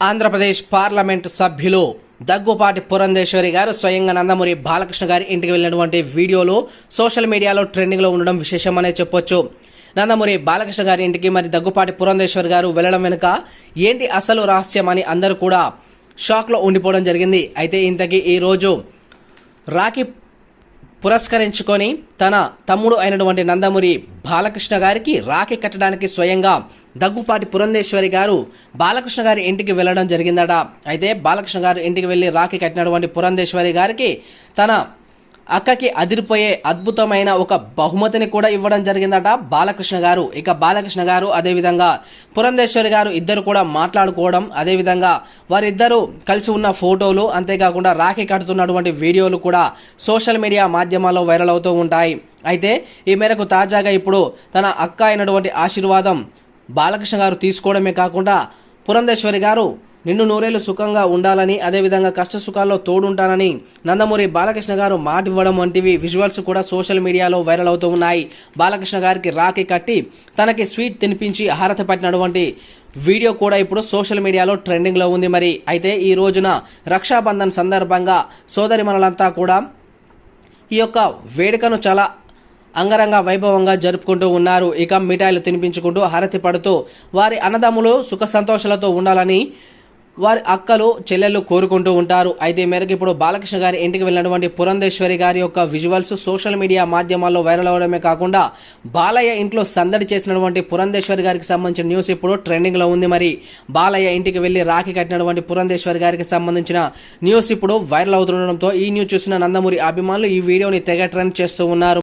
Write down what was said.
Andhra Pradesh parliament సభ్యులు దగ్గుపాటి పురంధేశ్వరి గారు స్వయంగా నందమూరి బాలకృష్ణ గారి ఇంటికి వెళ్ళినటువంటి వీడియోలు సోషల్ మీడియాలో ట్రెండింగ్లో ఉండడం విశేషమనే చెప్పొచ్చు. నందమూరి బాలకృష్ణ గారి ఇంటికి మరి దగ్గుపాటి పురంధేశ్వరి గారు వెళ్ళడం వెనుక ఏంటి అసలు రహస్యం అని అందరూ కూడా షాక్లో ఉండిపోవడం జరిగింది. అయితే ఇంతకీ ఈ రోజు రాఖీ పురస్కరించుకొని తన తమ్ముడు అయినటువంటి నందమూరి బాలకృష్ణ గారికి రాఖీ కట్టడానికి స్వయంగా దగ్గుపాటి పురంధేశ్వరి గారు బాలకృష్ణ గారి ఇంటికి వెళ్ళడం జరిగిందట. అయితే బాలకృష్ణ గారు ఇంటికి వెళ్ళి రాఖీ కట్టినటువంటి పురంధేశ్వరి గారికి తన అక్కకి అదిరిపోయే అద్భుతమైన ఒక బహుమతిని కూడా ఇవ్వడం జరిగిందట బాలకృష్ణ గారు. ఇక బాలకృష్ణ గారు అదేవిధంగా పురంధేశ్వరి గారు ఇద్దరు కూడా మాట్లాడుకోవడం అదేవిధంగా వారిద్దరూ కలిసి ఉన్న ఫోటోలు అంతేకాకుండా రాఖీ కడుతున్నటువంటి వీడియోలు కూడా సోషల్ మీడియా మాధ్యమాల్లో వైరల్ అవుతూ ఉంటాయి. అయితే ఈ మేరకు తాజాగా ఇప్పుడు తన అక్క అయినటువంటి ఆశీర్వాదం బాలకృష్ణ గారు తీసుకోవడమే కాకుండా పురంధేశ్వరి గారు నిన్ను నూరేళ్ళు సుఖంగా ఉండాలని అదేవిధంగా కష్ట సుఖాల్లో తోడుంటానని నందమూరి బాలకృష్ణ గారు మాట ఇవ్వడం వంటివి విజువల్స్ కూడా సోషల్ మీడియాలో వైరల్ అవుతూ ఉన్నాయి. బాలకృష్ణ గారికి రాఖీ కట్టి తనకి స్వీట్ తినిపించి హారతి పట్టినటువంటి వీడియో కూడా ఇప్పుడు సోషల్ మీడియాలో ట్రెండింగ్లో ఉంది మరి. అయితే ఈ రోజున రక్షాబంధన్ సందర్భంగా సోదరి మనలంతా కూడా ఈ యొక్క వేడుకను చాలా అంగరంగ వైభవంగా జరుపుకుంటూ ఉన్నారు. ఇక మిఠాయిలు తినిపించుకుంటూ హారతి పడుతూ వారి అన్నదమ్ములు సుఖ సంతోషాలతో ఉండాలని వారి అక్కలు చెల్లెళ్ళు కోరుకుంటూ ఉంటారు. అయితే మేరకు ఇప్పుడు బాలకృష్ణ గారి ఇంటికి వెళ్ళినటువంటి పురంధేశ్వరి గారి యొక్క విజువల్స్ సోషల్ మీడియా మాధ్యమాల్లో వైరల్ అవడమే కాకుండా బాలయ్య ఇంట్లో సందడి చేసినటువంటి పురంధేశ్వరి గారికి సంబంధించిన న్యూస్ ఇప్పుడు ట్రెండింగ్లో ఉంది మరి. బాలయ్య ఇంటికి వెళ్ళి రాఖీ కట్టినటువంటి పురంధేశ్వరి గారికి సంబంధించిన న్యూస్ ఇప్పుడు వైరల్ అవుతుండడంతో ఈ న్యూస్ చూసిన నందమూరి అభిమానులు ఈ వీడియోని తెగ ట్రెండ్ చేస్తూ ఉన్నారు.